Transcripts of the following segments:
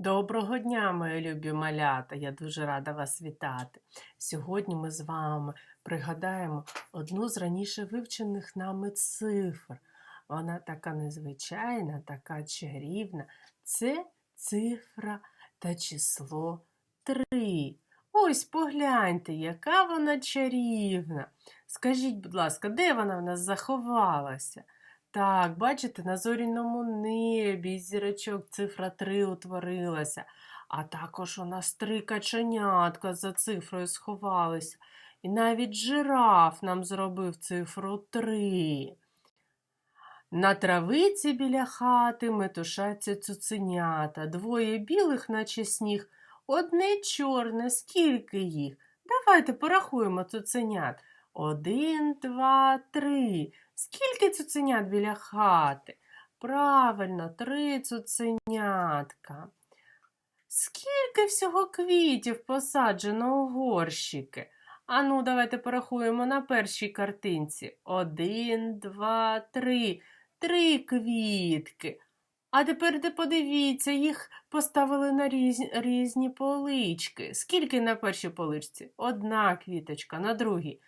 Доброго дня, мої любі малята! Я дуже рада вас вітати. Сьогодні ми з вами пригадаємо одну з раніше вивчених нами цифр. Вона така незвичайна, така чарівна. Це цифра та число 3. Ось погляньте, яка вона чарівна. Скажіть, будь ласка, де вона в нас заховалася? Так, бачите, на зоряному небі зірочок цифра 3 утворилася, а також у нас три каченятка за цифрою сховалися. І навіть жираф нам зробив цифру 3. На травиці біля хати метушаться цуценята, двоє білих, наче сніг, одне чорне, скільки їх? Давайте порахуємо цуценят. Один, два, три. Скільки цуценят біля хати? Правильно, три цуценятка. Скільки всього квітів посаджено у горщики? Ану, давайте порахуємо на першій картинці. Один, два, три. Три квітки. А тепер подивіться, їх поставили на різні, різні полички. Скільки на першій поличці? Одна квіточка, на другій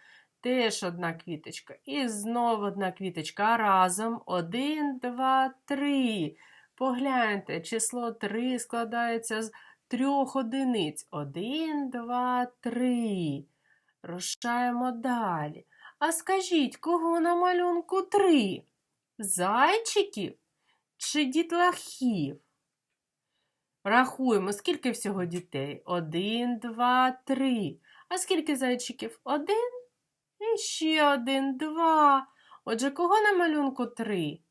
теж одна квіточка. І знову одна квіточка. Разом один, два, три. Погляньте, число три складається з трьох одиниць. Один, два, три. Рушаємо далі. А скажіть, кого на малюнку три? Зайчиків чи дітлахів? Рахуємо, скільки всього дітей? Один, два, три. А скільки зайчиків? Один ще один, два. Отже, кого на малюнку три?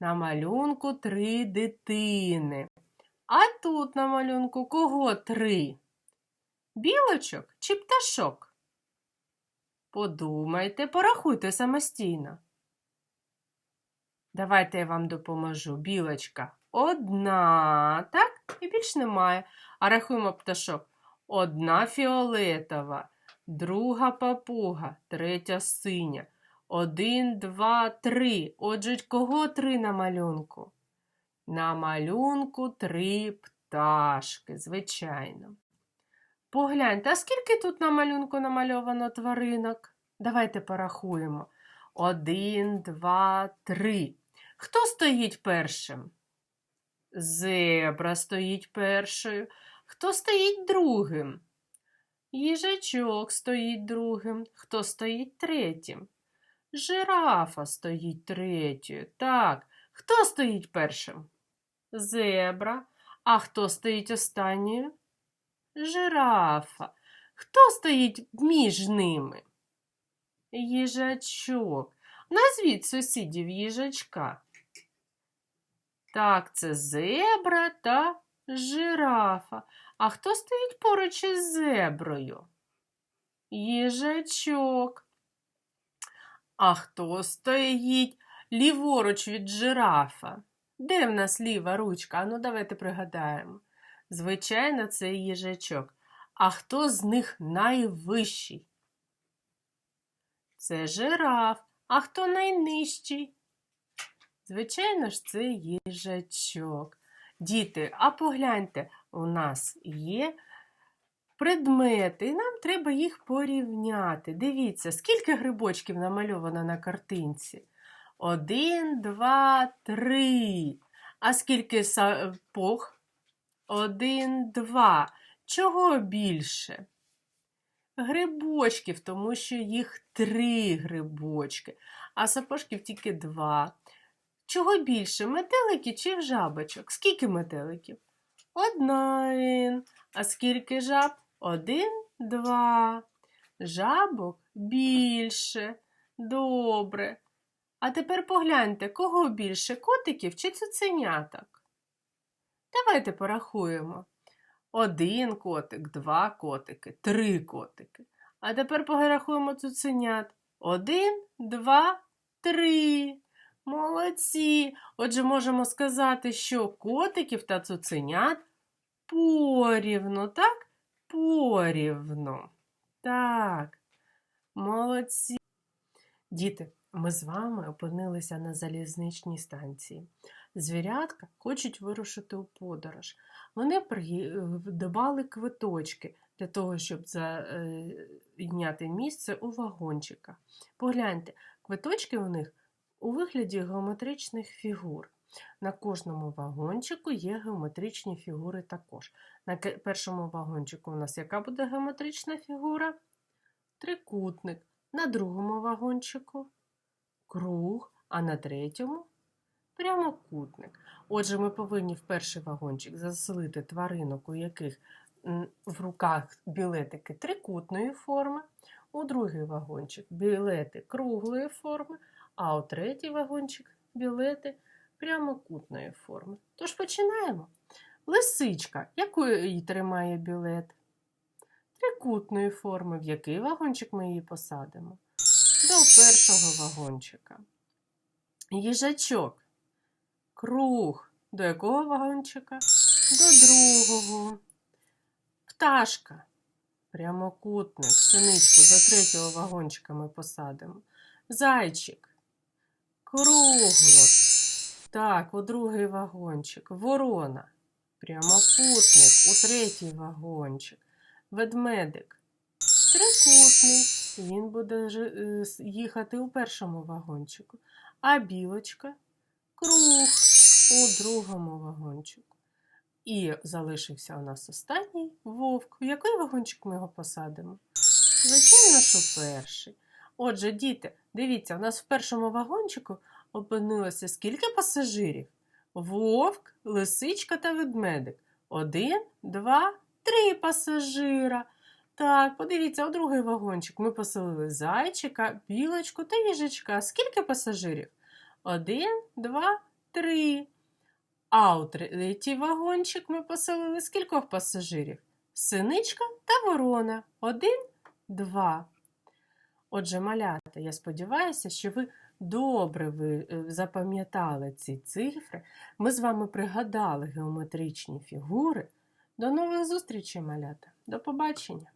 На малюнку три дитини. А тут на малюнку кого три? Білочок чи пташок? Подумайте, порахуйте самостійно. Давайте я вам допоможу. Білочка одна, так? І більш немає. А рахуємо пташок. Одна фіолетова, друга папуга, третя синя. Один, два, три. Отже, кого три на малюнку? На малюнку три пташки, звичайно. Погляньте, а скільки тут на малюнку намальовано тваринок? Давайте порахуємо. Один, два, три. Хто стоїть першим? Зебра стоїть першою. Хто стоїть другим? Їжачок стоїть другим. Хто стоїть третім? Жирафа стоїть третьою. Так, хто стоїть першим? Зебра. А хто стоїть останньою? Жирафа. Хто стоїть між ними? Їжачок. Назвіть сусідів їжачка. Так, це зебра та жирафа. А хто стоїть поруч із зеброю? Їжачок. А хто стоїть ліворуч від жирафа? Де в нас ліва ручка? Ану, давайте пригадаємо. Звичайно, це їжачок. А хто з них найвищий? Це жираф. А хто найнижчий? Звичайно ж, це їжачок. Діти, а погляньте, у нас є предмети, і нам треба їх порівняти. Дивіться, скільки грибочків намальовано на картинці? Один, два, три. А скільки сапог? Один, два. Чого більше? Грибочків, тому що їх три грибочки, а сапожків тільки два. Чого більше, метелики чи жабочок? Скільки метеликів? Один. А скільки жаб? Один, два. Жабок більше. Добре. А тепер погляньте, кого більше котиків чи цуценяток? Давайте порахуємо. Один котик, два котики, три котики. А тепер порахуємо цуценят. Один, два, три. Молодці! Отже, можемо сказати, що котиків та цуценят порівну, так? Порівну. Так, молодці. Діти, ми з вами опинилися на залізничній станції. Звірятка хочуть вирушити у подорож. Вони придбали квиточки для того, щоб зайняти місце у вагончиках. Погляньте, квиточки у них у вигляді геометричних фігур. На кожному вагончику є геометричні фігури також. На першому вагончику у нас яка буде геометрична фігура? Трикутник. На другому вагончику круг, а на третьому прямокутник. Отже, ми повинні в перший вагончик заселити тваринок, у яких в руках білетики трикутної форми, у другий вагончик білети круглої форми, а у третій вагончик білети прямокутної форми. Тож починаємо. Лисичка, якою її тримає білет? Трикутної форми. В який вагончик ми її посадимо? До першого вагончика. Їжачок. Круг. До якого вагончика? До другого. Пташка. Прямокутник. Синичку до третього вагончика ми посадимо. Зайчик. Кругло. Так, у другий вагончик. Ворона. Прямокутник. У третій вагончик. Ведмедик. Трикутний. Він буде е, їхати у першому вагончику. А білочка круг у другому вагончику. І залишився у нас останній вовк. В який вагончик ми його посадимо? Звичайно, що перший. Отже, діти, дивіться, у нас в першому вагончику опинилося скільки пасажирів? Вовк, лисичка та ведмедик. Один, два, три пасажира. Так, подивіться, у другий вагончик ми поселили зайчика, білочку та їжачка. Скільки пасажирів? Один, два, три. А у третій вагончик ми поселили скількох пасажирів? Синичка та ворона. Один, два. Отже, малята, я сподіваюся, що ви добре ви е, запам'ятали ці цифри. Ми з вами пригадали геометричні фігури. До нових зустрічей, малята. До побачення!